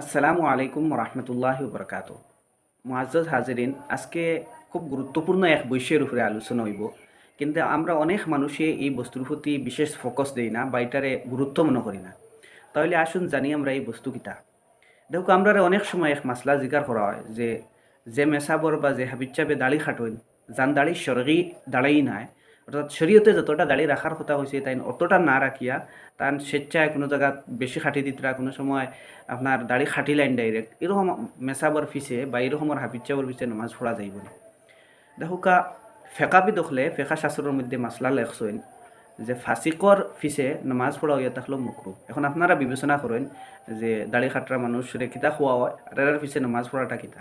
আসসালামু আলাইকুম রহমতুল্লাহ বরকাত মুআজ্জ হাজিরিন, আজকে খুব গুরুত্বপূর্ণ এক বিষয়ের উপরে আলোচনা হইব। কিন্তু আমরা অনেক মানুষে এই বস্তুর প্রতি বিশেষ ফোকাস দেই না বা এটারে গুরুত্ব মনে করি না। তাহলে আসুন জানি আমরা এই বস্তু কিতা। দেখো, আমরা অনেক সময় এক মাসলা জিকার করা হয় যে যে মেসাবর বা যে হাবিচাবে দাড়ি খাটইন, যান দাড়ি সরগি দাঁড়াই নাই। অর্থাৎ শরীয়তে যতটা দাড়ি রাখার কথা হয়েছে তাই অতটা না রাখিয়া তার স্বেচ্ছায় কোনো জায়গা বেশি খাটি দিতরা কোনো সময় আপনার দাড়ি খাটি লাইন ডাইরেক্ট এরকম মেসাবর ফিসে বা এরকমের হাফিচাবর ফিসে নামাজ পড়া যাইব না দেখুকা ফেকাবি দখলে, ফেকা শাস্ত্রের মধ্যে মাসলা লেখছেন যে ফাসিকর ফিসে নামাজ পড়া হইয়া থাকল মুকরু এখন আপনারা বিবেচনা করেন যে দাড়ি খাটরা মানুষ রে কিতা খোয়া হয় আর ফিসে নামাজ পড়াটা কিতা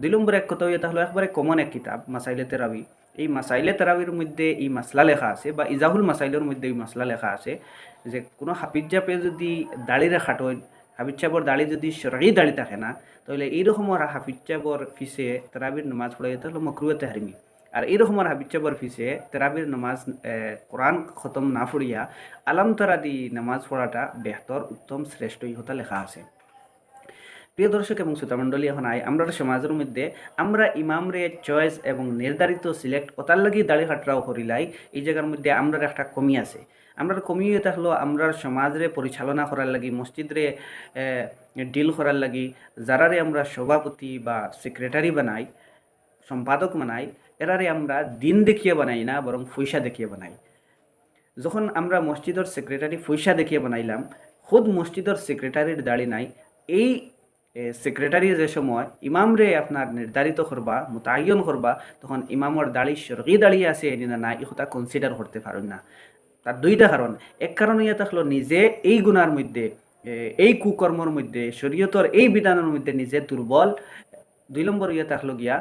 দুই নম্বর এক কথা হইয়া থাকল একবারে কমন এক কিতাব মাসাইলে তেরাবি এই মাসাইলে তেরাবির মধ্যে এই মাসলা লেখা আছে বা ইজাহুল মাসাইলের মধ্যে এই মাসলা লেখা আছে যে কোনো হাফিজাপে যদি দাড়িরে খাটোয় হাফিজাবর দাড়ি যদি সরাই দাড়ি থাকে না তাহলে এইরকমের হাফিজাবর ফিসে তেরাবির নামাজ পড়াই তাহলে মকরুয়ে তেহারিমি আর এইরকমের হাবিচাবর ফিসে তেরাবির নামাজ কোরআন খতম না পড়িয়া আলাম তারা দি নামাজ পড়াটা বেহতর উত্তম শ্রেষ্ঠ ইহতা লেখা আছে। প্রিয় দর্শক এবং শ্রোতামণ্ডলী এখন আয় আমরা সমাজের মধ্যে আমরা ইমামরে চয়েস এবং নির্ধারিত সিলেক্ট ওতার লাগি দাড়ি হাটরাও করিলাই এই জায়গার মধ্যে আমরা একটা কমি আছে। আমরা কমি হয়ে থাকল আমরা সমাজরে পরিচালনা করার লাগি, মসজিদরে ডিল করার লাগি, যারারে আমরা সভাপতি বা সেক্রেটারি বানাই, সম্পাদক বানাই, এরারে আমরা দিন দেখিয়ে বানাই না, বরং পয়সা দেখিয়ে বানাই। যখন আমরা মসজিদের সেক্রেটারি পয়সা দেখিয়ে বানাইলাম, খুদ মসজিদের সেক্রেটারির দাড়ি নাই, এই সেক্রেটারি যে সময় ইমামরে আপনার নির্ধারিত করবা মোতায়ন করবা তখন ইমামর দাড়ি সরকি দাঁড়িয়ে আছে না না কথা কনসিডার করতে পারেন না। তার দুইটা কারণ এক কারণ ইয়ে থাকল নিজে এই গুণার মধ্যে এই কুকর্মর মধ্যে শরীয়তর এই বিধানের মধ্যে নিজে দুর্বল দুই নম্বর ইয়ে থাকল গিয়া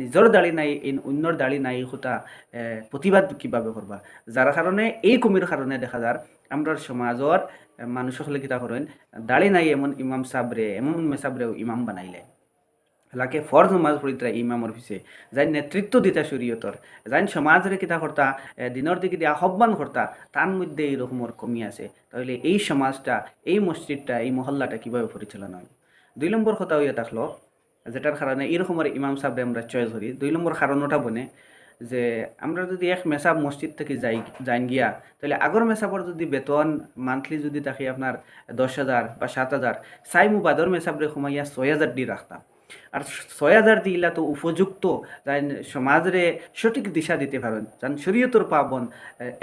নিজের দাড়ি নাই এই অন্যর দাড়ি নাই হতা প্রতিবাদ কীভাবে করবা যার কারণে এই কমির কারণে দেখা যার আমরা সমাজর মানুষ হলে কিতা করেন দাড়ি নাই এমন ইমাম সাবরে এমন মেসাবরে ইমাম বানাইলে। লাকে ফরজ নমাজ পড়িতরা ইমামর পিছে, যাই নেতৃত্ব দিতা শরীয়তর যাই সমাজরে কিতা করতা দিনের দিকে দিয়ে আহ্বান করতা তার মধ্যে এই রকমের কমি আছে। তাহলে এই সমাজটা, এই মসজিদটা এই মহল্লাটা কীভাবে পরিচালনা হয়? দুই নম্বর কথা হইয়া থাকল যেটার কারণে এরকমের ইমাম সাহেব আমরা চয়েস করি। দুই নম্বর কারণটা বনে যে, আমরা যদি এক মেসাব মসজিদ থেকে যাই, যাইন গিয়া, তাহলে আগর মেসাবর যদি বেতন মান্থলি যদি থাকে আপনার দশ হাজার বা সাত হাজার, চাই মু বাদর মেসাবরে সোমাইয়া ছয় হাজার দি রাখতাম। আর ছয় হাজার দিলা তো উপযুক্ত যাই সমাজরে সঠিক দিশা দিতে পারেন। যান শরীয়তর পাবন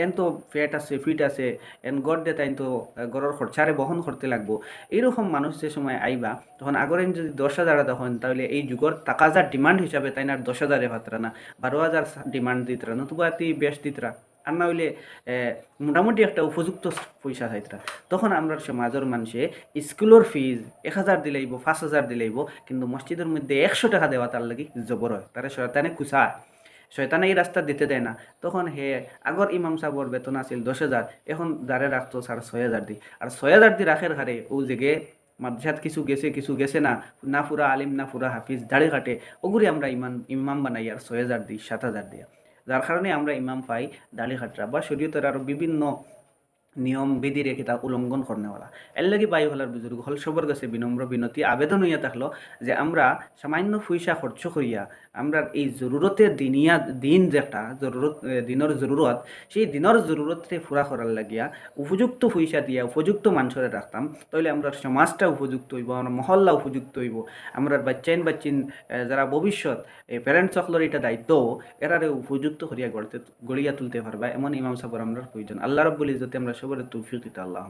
এন তো ফ্যাট আছে, ফিট আছে, এন গড় দে তাই তো গড়ের খরচারে বহন করতে লাগবো। এইরকম মানুষ যে সময় আইবা, তখন আগরে যদি দশ হাজার তখন তাহলে এই যুগর টাকা যার ডিমান্ড হিসাবে তাই না দশ হাজারে ভাতরা না। বারো হাজার ডিমান্ড দিতরা, নতুবা বেশ দিতরা। আর না হইলে মোটামুটি একটা উপযুক্ত পয়সা চাইতরা তখন আমরা সমাজের মানুষে স্কুলের ফিজ এক হাজার দিলেইব পাঁচ হাজার দিলেইব কিন্তু মসজিদের মধ্যে একশো টাকা দেওয়া তার লাগি জবর হয়। তারা শয়তানে কুসায় শয়তানে এই রাস্তা দিতে দেয় না। তখন হে, আগর ইমাম সাহর বেতন আছিল দশ হাজার, এখন যারে রাখতো সাড়ে ছয় হাজার দি। আর ছয় হাজার দি রাখের হারে ও জেগে মাদ্রাসাত কিছু গেছে কিছু গেছে না না ফুরা আলিম, না ফুরা হাফিজ দাড়ি কাটে ওগুলি আমরা ইমান, ইমাম বানাই আর ছয় হাজার দিই সাত হাজার দিয়া। যার কারণে আমরা ইমাম পাই দাড়ি বা শরীয়তের আরও বিভিন্ন নিয়ম, বিধি রেখে তা উলঙ্ঘন করনেওয়ালা এর লাগি বায়ু হলার বুজুর্গ হল সবর কাছে বিনম্র বিনতি আবেদন হইয়া থাকল যে আমরা সামান্য পয়সা খরচ করিয়া আমরা এই জরুরতের দিনিয়া দিন যেটা জরুরত দিনের জরুরত সেই দিনের জরুরতরে ফুরা করার লাগিয়া উপযুক্ত পয়সা দিয়া, উপযুক্ত মানুষরে রাখতাম তাহলে আমরা সমাজটা উপযুক্ত হইব আমরা মহল্লা উপযুক্ত হইব। আমরা বাচ্চাইন বাচ্চিন যারা ভবিষ্যৎ এই প্যারেন্টস সকলের এটা দায়িত্ব এরারে উপযুক্ত করিয়া গড়তে গড়িয়া তুলতে পারবা এমন ইমাম সাহেবের আমরা প্রয়োজন আল্লাহ রব্বুল ইজতে আমরা সবার তৌফিক দিতে আল্লাহ